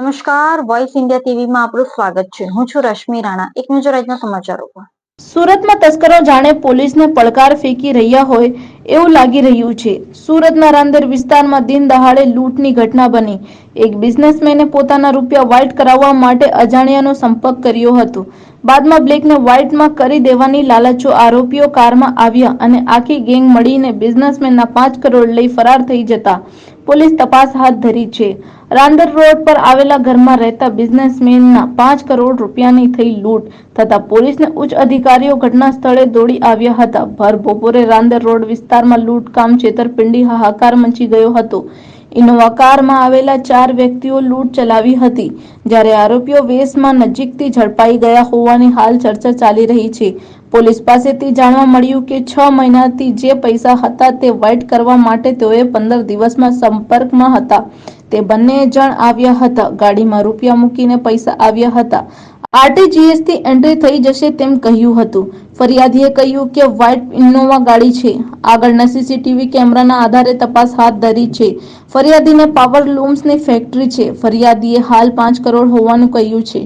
નમસ્કાર voice India ટીવીમાં આપનું સ્વાગત છે. હું છું રશ્મિ રાણા. એક નજર આજના સમાચારો સુરતમાં તસ્કરો જાણે પોલીસને પડકાર ફેંકી રહ્યા હોય એવું લાગી રહ્યું છે. સુરતના રાંદેર વિસ્તારમાં દિન દહાડે લૂંટની ઘટના બની. એક બિઝનેસમેને પોતાના રૂપિયા વ્હાઇટ કરાવવા માટે અજાણ્યાનો સંપર્ક કર્યો હતો. બાદમાં બ્લેકને વ્હાઇટમાં કરી દેવાની લાલચો આરોપીઓ કારમાં આવ્યા અને આખી ગેંગ મળીને બિઝનેસમેનના પાંચ કરોડ લઈ ફરાર થઈ જતા. પોલીસ તપાસ હાથ ધરી છે. રાંદેર રોડ પર આવેલા ઘરમાં રહેતા બિઝનેસમેનના પાંચ કરોડ રૂપિયાની થઈ લૂંટ થતા પોલીસને ઉચ્ચ અધિકારીઓ ઘટના સ્થળે દોડી આવ્યા હતા. ભર બપોરે રાંદર રોડ વિસ્તારમાં લૂંટકામ છેતરપિંડી હાહાકાર મચી ગયો હતો. ઇનોવા કારમાં આવેલા ચાર વ્યક્તિઓ લૂંટ ચલાવી હતી, જ્યારે આરોપીઓ વેશમાં નજીકથી ઝડપાઈ ગયા હોવાની હાલ ચર્ચા ચાલી રહી છે. પોલીસ પાસેથી જાણવા મળ્યું કે છ મહિનાથી જે પૈસા હતા તે વાઇટ કરવા માટે તેઓએ પંદર દિવસમાં સંપર્કમાં હતા. તે બંને જણ આવ્યા હતા. ગાડીમાં રૂપિયા મૂકીને પૈસા આવ્યા હતા. આરટીજીએસથી એન્ટ્રી થઈ જશે તેમ કહ્યું હતું. ફરિયાદીએ કહ્યું કે વ્હાઇટ ઇનોવા ગાડી છે. આગળના સીસીટીવી કેમેરાના આધારે તપાસ હાથ ધરી છે. ફરિયાદીને પાવર લૂમ્સની ફેક્ટરી છે. ફરિયાદીએ હાલ પાંચ કરોડ હોવાનું કહ્યું છે.